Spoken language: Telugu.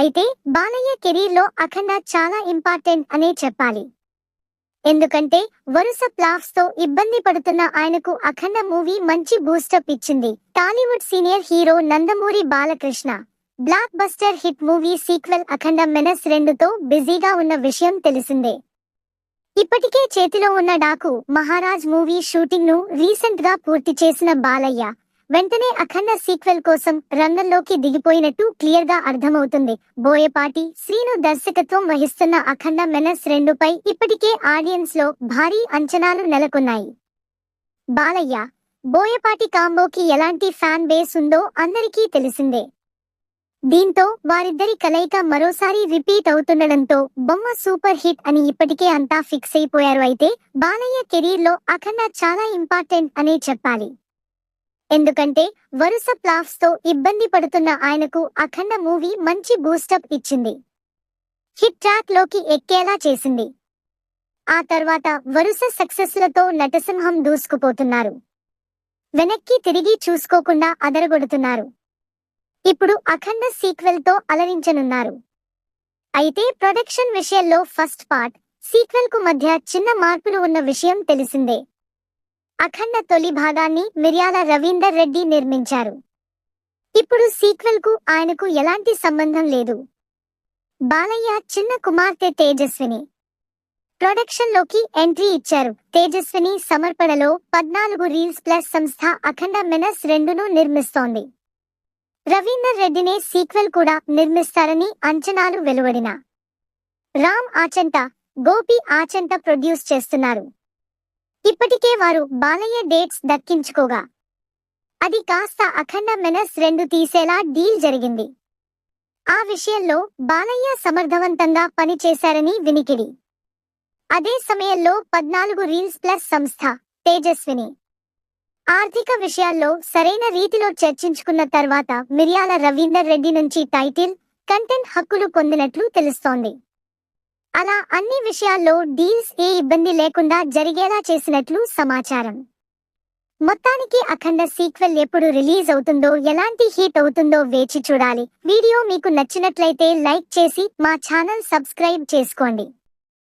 అయితే బాలయ్య కెరీర్లో అఖండ చాలా ఇంపార్టెంట్ అనే చెప్పాలి. ఎందుకంటే వరుస ప్లాఫ్స్తో ఇబ్బంది పడుతున్న ఆయనకు అఖండ మూవీ మంచి బూస్టప్ ఇచ్చింది. Tollywood senior hero Nandamuri Balakrishna. Blockbuster hit movie sequel Akhanda menace రెండుతో బిజీగా ఉన్న విషయం తెలిసిందే. ఇప్పటికే చేతిలో ఉన్న డాకు మహారాజ్ మూవీ షూటింగ్ను రీసెంట్గా పూర్తి చేసిన బాలయ్య. వెంటనే అఖండ సీక్వెల్ కోసం రంగంలోకి దిగిపోయినట్టు క్లియర్గా అర్థమవుతుంది. బోయపాటి శ్రీను దర్శకత్వం వహిస్తున్న అఖండ మెనస్ రెండుపై ఇప్పటికే ఆడియన్స్లో భారీ అంచనాలు నెలకొన్నాయి. బాలయ్య బోయపాటి కాంబోకి ఎలాంటి ఫ్యాన్ బేస్ ఉందో అందరికీ తెలిసిందే. దీంతో వారిద్దరి కలయిక మరోసారి రిపీట్ అవుతుండడంతో బొమ్మ సూపర్ హిట్ అని ఇప్పటికే అంతా ఫిక్స్ అయిపోయారు అయితే బాలయ్య కెరీర్లో అఖండ చాలా ఇంపార్టెంట్ అనే చెప్పాలి. ఎందుకంటే వరుస ప్లాఫ్స్తో ఇబ్బంది పడుతున్న ఆయనకు అఖండ మూవీ మంచి బూస్టప్ ఇచ్చింది. హిట్ ట్రాక్లోకి ఎక్కేలా చేసింది. ఆ తర్వాత వరుస సక్సెస్లతో నటసింహం దూసుకుపోతున్నారు. వెనక్కి తిరిగి చూసుకోకుండా అదరగొడుతున్నారు. ఇప్పుడు అఖండ సీక్వెల్తో అలరించనున్నారు. అయితే ప్రొడక్షన్ విషయంలో ఫస్ట్ పార్ట్ సీక్వెల్కు మధ్య చిన్న మార్పులు ఉన్న విషయం తెలిసిందే. అఖండ తొలి భాగాన్ని మిర్యాల రవీందర్ రెడ్డి నిర్మించారు. ఇప్పుడు సీక్వెల్కు ఆయనకు ఎలాంటి సంబంధం లేదు. బాలయ్య చిన్న కుమార్తె తేజస్విని. ప్రొడక్షన్లోకి ఎంట్రీ ఇచ్చారు. తేజస్విని సమర్పణలో పద్నాలుగు రీల్స్ ప్లస్ సంస్థ అఖండ మెనస్ రెండును నిర్మిస్తోంది. రవీందర్ రెడ్డినే సీక్వెల్ కూడా నిర్మిస్తారని అంచనాలు వెలువడిన. రామ్ ఆచంట గోపి ఆచంట ప్రొడ్యూస్ చేస్తున్నారు. ఇప్పటికే వారు బాలయ్య డేట్స్ దక్కించుకోగా. అది కాస్త అఖండ మెనస్ రెండు తీసేలా డీల్ జరిగింది. ఆ విషయంలో బాలయ్య సమర్థవంతంగా పనిచేశారని వినికిడి. అదే సమయంలో పద్నాలుగు రీల్స్ ప్లస్ సంస్థ తేజస్విని. ఆర్థిక విషయాల్లో సరైన రీతిలో చర్చించుకున్న తర్వాత మిర్యాల రవీందర్ రెడ్డి నుంచి టైటిల్ కంటెంట్ హక్కులు పొందినట్లు తెలుస్తోంది. అలా అన్ని విషయాల్లో డీల్స్ ఏ ఇబ్బంది లేకుండా జరిగేలా చేసినట్లు సమాచారం. మొత్తానికి అఖండ సీక్వెల్ ఎప్పుడు రిలీజ్ అవుతుందో ఎలాంటి హీట్ అవుతుందో వేచి చూడాలి. వీడియో మీకు నచ్చినట్లయితే లైక్ చేసి మా ఛానల్ సబ్స్క్రైబ్ చేసుకోండి.